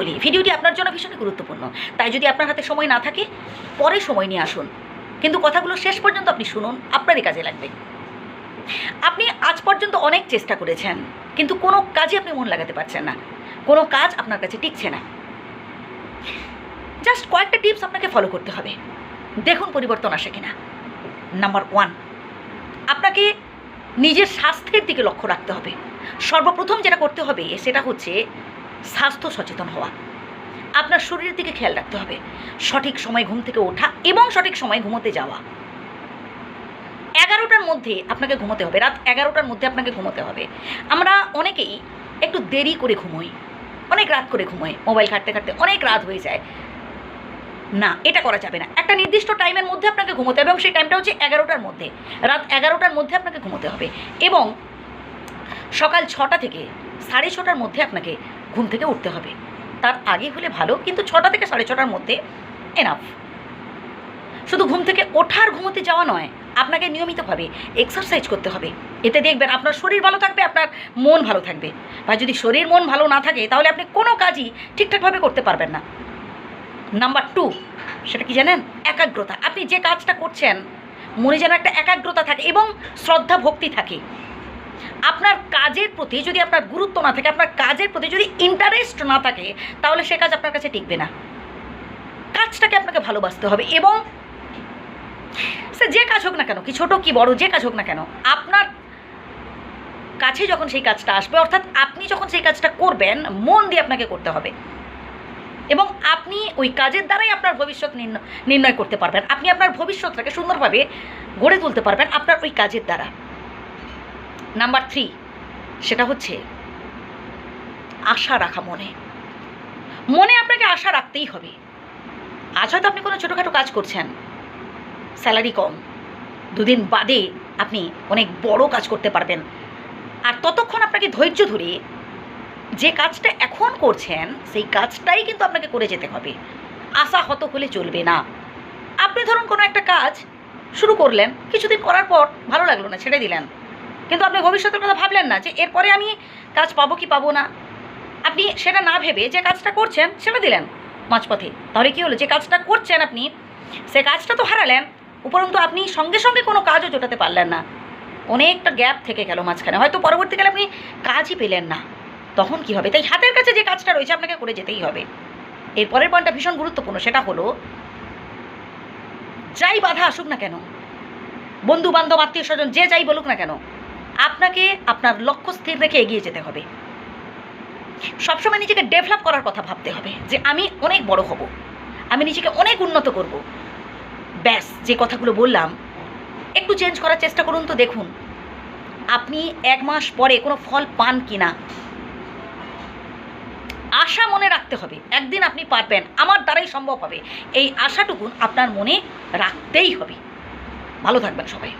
বলি ভিডিওটি আপনার জন্য ভীষণই গুরুত্বপূর্ণ। তাই যদি আপনার হাতে সময় না থাকে, পরে সময় নিয়ে আসুন। কিন্তু কথাগুলো শেষ পর্যন্ত আপনি শুনুন, আপনারই কাজে লাগবে। আপনি আজ পর্যন্ত অনেক চেষ্টা করেছেন, কিন্তু কোনো কাজে আপনি মন লাগাতে পারছেন না। কোনো কাজ আপনার কাছে টিকছে না। জাস্ট কয়েকটা টিপস আপনাকে ফলো করতে হবে। দেখুন পরিবর্তন আসে কিনা। নাম্বার ওয়ান আপনাকে নিজের স্বাস্থ্যের দিকে লক্ষ্য রাখতে হবে। সর্বপ্রথম যেটা করতে হবে সেটা হচ্ছে স্বাস্থ্য সচেতন হওয়া। আপনার শরীরের দিকে খেয়াল রাখতে হবে। সঠিক সময় ঘুম থেকে ওঠা এবং সঠিক সময় ঘুমোতে যাওয়া। এগারোটার মধ্যে আপনাকে ঘুমোতে হবে। রাত এগারোটার মধ্যে আপনাকে ঘুমোতে হবে। আমরা অনেকেই একটু দেরি করে ঘুমোই, অনেক রাত করে ঘুমোই, মোবাইল ঘাঁটতে ঘাঁটতে অনেক রাত হয়ে যায়। না, এটা করা যাবে না। একটা নির্দিষ্ট টাইমের মধ্যে আপনাকে ঘুমোতে হবে এবং সেই টাইমটা হচ্ছে এগারোটার মধ্যে। রাত এগারোটার মধ্যে আপনাকে ঘুমোতে হবে এবং সকাল ছটা থেকে সাড়ে ছটার মধ্যে আপনাকে ঘুম থেকে উঠতে হবে। তার আগে হলে ভালো, কিন্তু ছটা থেকে সাড়ে ছটার মধ্যে এনাফ শুধু ঘুম থেকে ওঠার ঘুমোতে যাওয়া নয়, আপনাকে নিয়মিতভাবে এক্সারসাইজ করতে হবে। এতে দেখবেন আপনার শরীর ভালো থাকবে, আপনার মন ভালো থাকবে। আর যদি শরীর মন ভালো না থাকে, তাহলে আপনি কোনো কাজই ঠিকঠাকভাবে করতে পারবেন না। নাম্বার টু সেটা কি জানেন? একাগ্রতা। আপনি যে কাজটা করছেন, মনে যেন একটা একাগ্রতা থাকে এবং শ্রদ্ধা, ভক্তি থাকে। আপনার কাজের প্রতি যদি আপনার গুরুত্ব না থাকে, আপনার কাজের প্রতি যদি ইন্টারেস্ট না থাকে, তাহলে সে কাজ আপনার কাছে টিকবে না। কাজটাকে আপনাকে ভালোবাসতে হবে এবং সে যে কাজ হোক না কেন, কি ছোট কি বড় যে কাজ হোক না কেন, আপনার কাছে যখন সেই কাজটা আসবে, অর্থাৎ আপনি যখন সেই কাজটা করবেন, মন দিয়ে আপনাকে করতে হবে। এবং আপনি ওই কাজের দ্বারাই আপনার ভবিষ্যৎ নির্ণয় করতে পারবেন। আপনি আপনার ভবিষ্যৎটাকে সুন্দরভাবে গড়ে তুলতে পারবেন আপনার ওই কাজের দ্বারা। নাম্বার থ্রি, সেটা হচ্ছে আশা রাখা মনে। মনে আপনাকে আশা রাখতেই হবে। আজ হয়তো আপনি কোনো ছোটোখাটো কাজ করছেন, স্যালারি কম। দুদিন বাদে আপনি অনেক বড় কাজ করতে পারবেন। আর ততক্ষণ আপনাকে ধৈর্য ধরে যে কাজটা এখন করছেন, সেই কাজটাই কিন্তু আপনাকে করে যেতে হবে। আশা হত হলে চলবে না। আপনি ধরুন কোনো একটা কাজ শুরু করলেন, কিছুদিন করার পর ভালো লাগল না, ছেড়ে দিলেন। কিন্তু আপনি ভবিষ্যতের কথা ভাবলেন না যে এরপরে আমি কাজ পাবো কি পাবো না। আপনি সেটা না ভেবে যে কাজটা করছেন সেটা দিলেন মাঝপথে। তাহলে কী হলো? যে কাজটা করছেন আপনি, সে কাজটা তো হারালেন, উপরন্তু আপনি সঙ্গে সঙ্গে কোনো কাজও জোটাতে পারলেন না। অনেকটা গ্যাপ থেকে গেল মাঝখানে। হয়তো পরবর্তীকালে আপনি কাজই পেলেন না। তখন কি হবে? তাই হাতের কাছে যে কাজটা রয়েছে আপনাকে করে যেতেই হবে। এরপরের পয়েন্টটা ভীষণ গুরুত্বপূর্ণ, সেটা হলো যাই বাধা আসুক না কেন বন্ধু বান্ধব আত্মীয় স্বজন যে যাই বলুক না কেন আপনাকে আপনার লক্ষ্য স্থির রেখে এগিয়ে যেতে হবে। সবসময় নিজেকে ডেভেলপ করার কথা ভাবতে হবে যে আমি অনেক বড় হব। আমি নিজেকে অনেক উন্নত করব। ব্যাস, যে কথাগুলো বললাম, একটু চেঞ্জ করার চেষ্টা করুন তো দেখুন, আপনি এক মাস পরে কোনো ফল পান কি না আশা মনে রাখতে হবে, একদিন আপনি পারবেন, আমার দ্বারাই সম্ভব হবে। এই আশাটুকুন আপনার মনে রাখতেই হবে। ভালো থাকবেন সবাই।